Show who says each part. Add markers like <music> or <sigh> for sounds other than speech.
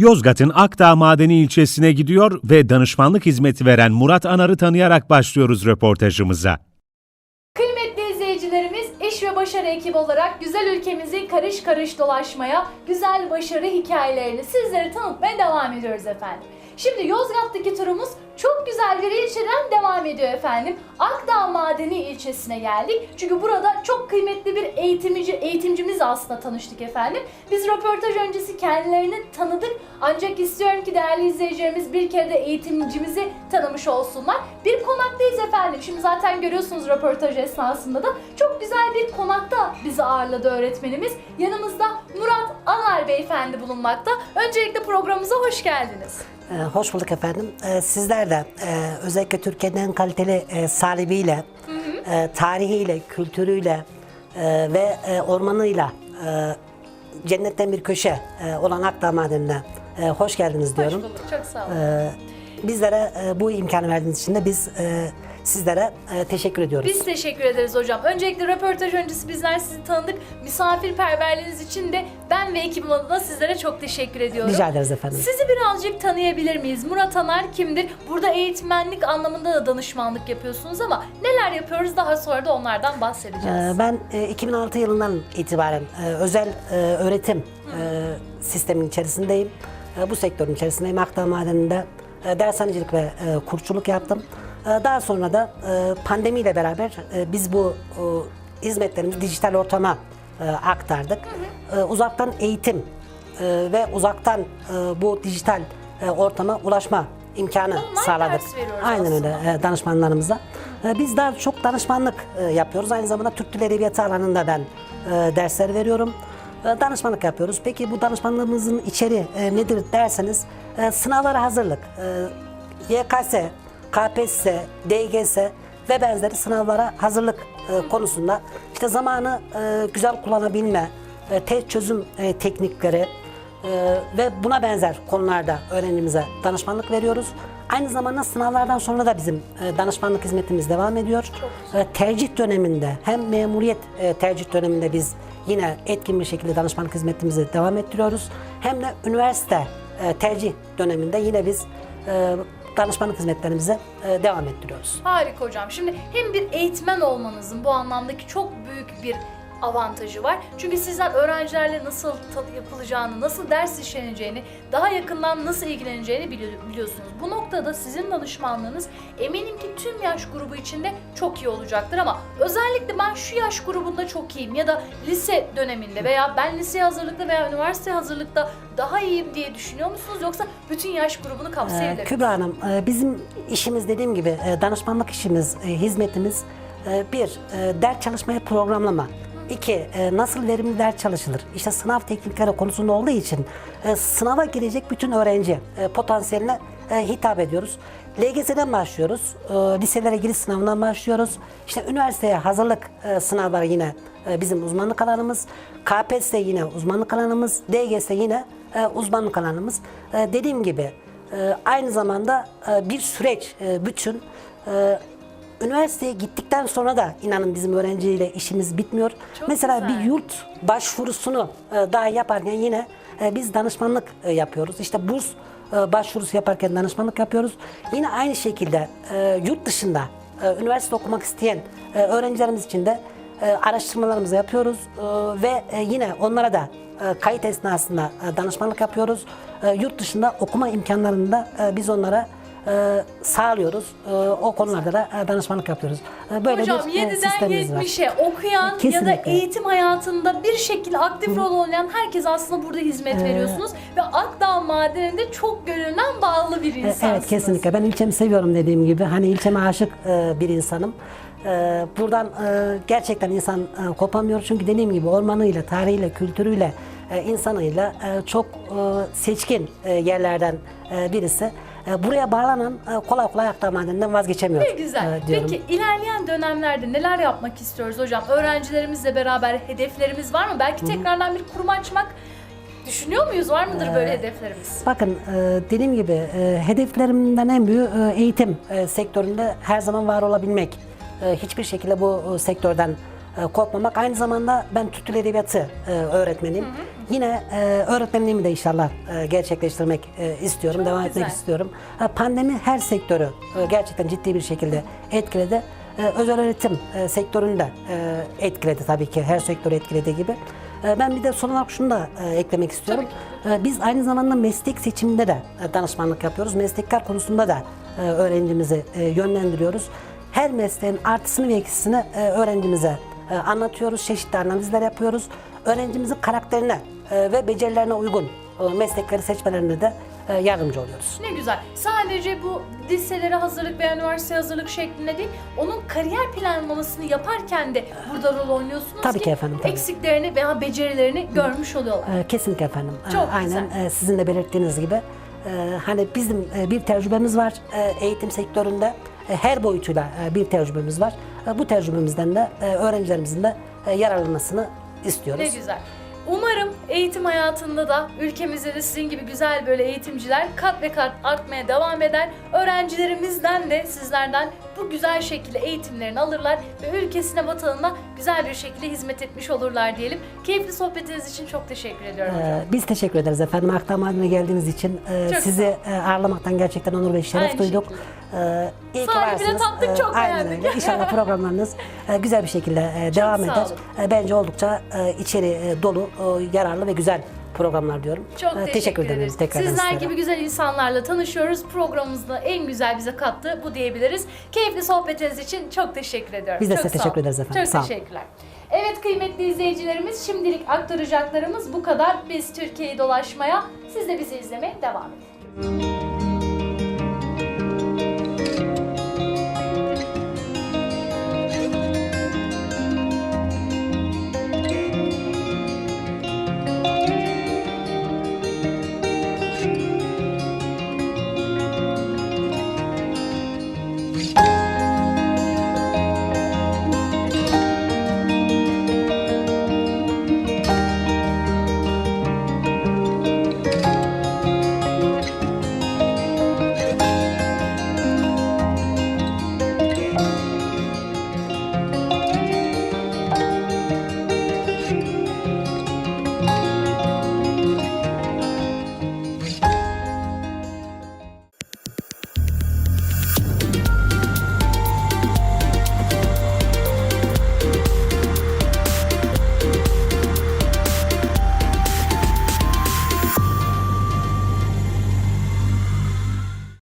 Speaker 1: Yozgat'ın Akdağ Madeni ilçesine gidiyor ve danışmanlık hizmeti veren Murat Anar'ı tanıyarak başlıyoruz röportajımıza.
Speaker 2: Kıymetli izleyicilerimiz, iş ve başarı ekibi olarak güzel ülkemizi karış karış dolaşmaya, güzel başarı hikayelerini sizlere tanıtmaya devam ediyoruz efendim. Şimdi Yozgat'taki turumuz çok güzel bir ilçeden devam ediyor efendim. Akdağ Madeni ilçesine geldik. Çünkü burada çok kıymetli bir eğitimci, eğitimcimizle aslında tanıştık efendim. Biz röportaj öncesi kendilerini tanıdık. Ancak istiyorum ki değerli izleyicilerimiz bir kere de eğitimcimizi tanımış olsunlar. Bir konaktayız efendim. Şimdi zaten görüyorsunuz röportaj esnasında da. Çok güzel bir konakta bizi ağırladı öğretmenimiz. Yanımızda Murat Anar Beyefendi bulunmakta. Öncelikle programımıza hoş geldiniz.
Speaker 3: Ee, Hoş bulduk efendim. Ee, Sizler de e, özellikle Türkiye'nin en kaliteli e, salibiyle, e, tarihiyle, kültürüyle e, ve e, ormanıyla e, cennetten bir köşe e, olan Akdağ Madeni'ne e, hoş geldiniz
Speaker 2: Hoş
Speaker 3: diyorum.
Speaker 2: bulduk. Çok sağ olun.
Speaker 3: Ee, Bizlere e, bu imkanı verdiğiniz için de biz e, sizlere e, teşekkür ediyoruz.
Speaker 2: Biz teşekkür ederiz hocam. Öncelikle röportaj öncesi bizler sizi tanıdık. Misafirperverliğiniz için de ben ve ekibim adına sizlere çok teşekkür ediyorum.
Speaker 3: Rica ederiz efendim.
Speaker 2: Sizi birazcık tanıyabilir miyiz? Murat Anar kimdir? Burada eğitmenlik anlamında da danışmanlık yapıyorsunuz ama neler yapıyoruz daha sonra da onlardan bahsedeceğiz.
Speaker 3: Ee, Ben e, 2006 yılından itibaren e, özel e, öğretim e, sistemin içerisindeyim. E, Bu sektörün içerisindeyim. Akdağ Madeni'nde e, dershanecilik ve e, kurtçuluk yaptım. E, Daha sonra da e, pandemiyle beraber e, biz bu hizmetlerimizi dijital ortama e, aktardık. Uzaktan eğitim ve uzaktan bu dijital ortama ulaşma imkanı
Speaker 2: Online
Speaker 3: sağladık. Aynen öyle
Speaker 2: aslında.
Speaker 3: e, danışmanlarımıza. Biz daha çok danışmanlık yapıyoruz. Aynı zamanda Türk Dili Edebiyatı alanında ben dersler veriyorum. Danışmanlık yapıyoruz. Peki bu danışmanlığımızın içeriği e, nedir derseniz sınavlara hazırlık. YKS, KPSS, DGS ve benzeri sınavlara hazırlık e, konusunda işte zamanı e, güzel kullanabilme, e, test çözüm e, teknikleri, ee, ve buna benzer konularda öğrencimize danışmanlık veriyoruz. Aynı zamanda sınavlardan sonra da bizim e, danışmanlık hizmetimiz devam ediyor. E, tercih döneminde hem memuriyet e, tercih döneminde biz yine etkin bir şekilde danışmanlık hizmetimizi devam ettiriyoruz. Hem de üniversite e, tercih döneminde yine biz e, danışmanlık hizmetlerimize e, devam ettiriyoruz.
Speaker 2: Harika hocam. Şimdi hem bir eğitmen olmanızın bu anlamdaki çok büyük bir avantajı var. Çünkü sizler öğrencilerle nasıl yapılacağını, nasıl ders işleneceğini, daha yakından nasıl ilgileneceğini bili- biliyorsunuz. Bu noktada sizin danışmanlığınız eminim ki tüm yaş grubu içinde çok iyi olacaktır ama özellikle ben şu yaş grubunda çok iyiyim ya da lise döneminde veya ben lise hazırlıkta veya üniversite hazırlıkta daha iyiyim diye düşünüyor musunuz yoksa bütün yaş grubunu kapsayabilir
Speaker 3: Ee? Kübra Hanım, e, bizim işimiz dediğim gibi e, danışmanlık işimiz, e, hizmetimiz bir, ders çalışmaya programlama. İki, e, nasıl verimli çalışılır? İşte sınav teknikleri konusunda olduğu için e, sınava girecek bütün öğrenci e, potansiyeline hitap ediyoruz. LGS'den başlıyoruz, liselere giriş sınavından başlıyoruz. İşte üniversiteye hazırlık sınavları yine bizim uzmanlık alanımız. KPSS yine uzmanlık alanımız. DGS yine uzmanlık alanımız. Dediğim gibi aynı zamanda bir süreç, bütün üniversiteye gittikten sonra da inanın bizim öğrenciyle işimiz bitmiyor.
Speaker 2: Çok
Speaker 3: Mesela
Speaker 2: güzel.
Speaker 3: bir yurt başvurusunu e, daha yaparken yine e, biz danışmanlık e, yapıyoruz. İşte burs başvurusu yaparken danışmanlık yapıyoruz. Yine aynı şekilde yurt dışında üniversite okumak isteyen öğrencilerimiz için de araştırmalarımızı yapıyoruz ve yine onlara da kayıt esnasında danışmanlık yapıyoruz. Yurt dışında okuma imkanlarını da biz onlara e, sağlıyoruz. E, O konularda da e, danışmanlık yapıyoruz. E, Böyle
Speaker 2: Hocam
Speaker 3: bir e,
Speaker 2: 7'den
Speaker 3: sistemimiz var.
Speaker 2: 70'e okuyan ya da
Speaker 3: Kesinlikle.
Speaker 2: eğitim hayatında bir şekilde aktif rol oynayan herkes aslında burada hizmet veriyorsunuz ve Akdağ Madeni'nde çok gönülden bağlı bir
Speaker 3: E,
Speaker 2: insansınız.
Speaker 3: Evet kesinlikle. Ben ilçemi seviyorum dediğim gibi. Hani ilçeme aşık e, bir insanım. E, buradan e, gerçekten insan e, kopamıyor. Çünkü dediğim gibi ormanıyla, tarihiyle, kültürüyle, e, insanıyla e, çok e, seçkin e, yerlerden e, birisi. E, buraya bağlanan e, kolay kolay Akdağ Madeni'nden vazgeçemiyor.
Speaker 2: Ne güzel.
Speaker 3: e, diyorum.
Speaker 2: Peki ilerleyen dönemlerde neler yapmak istiyoruz hocam? Öğrencilerimizle beraber hedeflerimiz var mı? Belki tekrardan bir kurum açmak düşünüyor muyuz? Var mıdır
Speaker 3: Ee,
Speaker 2: böyle hedeflerimiz?
Speaker 3: Bakın e, dediğim gibi e, hedeflerimden en büyüğü e, eğitim e, sektöründe her zaman var olabilmek. E, hiçbir şekilde bu e, sektörden e, korkmamak. Aynı zamanda ben Dili Edebiyatı e, öğretmeniyim. Yine e, öğretmenliğimi de inşallah e, gerçekleştirmek e, istiyorum,
Speaker 2: Çok
Speaker 3: devam
Speaker 2: güzel.
Speaker 3: etmek istiyorum. E, Pandemi her sektörü e, gerçekten ciddi bir şekilde etkiledi. E, Özel öğretim e, sektörünü de e, etkiledi tabii ki her sektörü etkilediği gibi. E, Ben bir de son olarak şunu da e, eklemek istiyorum. E, Biz aynı zamanda meslek seçiminde de danışmanlık yapıyoruz. Meslekler konusunda da öğrencimizi yönlendiriyoruz. Her mesleğin artısını ve eksisini öğrencimize e, anlatıyoruz. Çeşitli analizler yapıyoruz. Öğrencimizin karakterine e, ve becerilerine uygun e, meslekleri seçmelerine de e, yardımcı oluyoruz.
Speaker 2: Ne güzel. Sadece bu liselere hazırlık veya üniversite hazırlık şeklinde değil, onun kariyer planlamasını yaparken de burada rol oynuyorsunuz
Speaker 3: Tabii
Speaker 2: ki,
Speaker 3: ki efendim, tabii.
Speaker 2: eksiklerini veya becerilerini görmüş oluyorlar.
Speaker 3: E, Kesinlikle efendim. E,
Speaker 2: Çok
Speaker 3: Aynen
Speaker 2: güzel.
Speaker 3: e, sizin de belirttiğiniz gibi. e, Hani bizim e, bir tecrübemiz var e, eğitim sektöründe. Her boyutuyla e, bir tecrübemiz var. E, Bu tecrübemizden de e, öğrencilerimizin de yararlanmasını istiyoruz.
Speaker 2: Ne güzel. Umarım eğitim hayatında da ülkemizde de sizin gibi güzel böyle eğitimciler kat ve kat artmaya devam eder. Öğrencilerimizden de sizlerden bu güzel şekilde eğitimlerini alırlar ve ülkesine, vatanına güzel bir şekilde hizmet etmiş olurlar diyelim. Keyifli sohbetiniz için çok teşekkür ediyorum hocam.
Speaker 3: E, Biz teşekkür ederiz efendim. Akdam Mahalle'ne geldiğiniz için e,
Speaker 2: Çok
Speaker 3: sizi e, ağırlamaktan gerçekten onur ve şeref
Speaker 2: Aynı
Speaker 3: duyduk.
Speaker 2: şekilde.
Speaker 3: E, iyi ki varsınız.
Speaker 2: tattık, çok
Speaker 3: aynen
Speaker 2: beğendik.
Speaker 3: öyle. İnşallah <laughs> programlarınız e, güzel bir şekilde e, devam eder.
Speaker 2: olun.
Speaker 3: E, Bence oldukça e, içeri e, dolu, e, yararlı ve güzel programlar diyorum.
Speaker 2: Çok
Speaker 3: E,
Speaker 2: teşekkür,
Speaker 3: ederiz tekrardan
Speaker 2: Sizler
Speaker 3: sizlere.
Speaker 2: gibi güzel insanlarla tanışıyoruz. Programımızda en güzel bize kattı bu diyebiliriz. Keyifli sohbetiniz için çok teşekkür ediyorum.
Speaker 3: Biz de
Speaker 2: Çok
Speaker 3: size teşekkür ederiz efendim.
Speaker 2: Çok
Speaker 3: Sağ
Speaker 2: teşekkürler. Evet kıymetli izleyicilerimiz şimdilik aktaracaklarımız bu kadar. Biz Türkiye'yi dolaşmaya, siz de bizi izlemeye devam edin.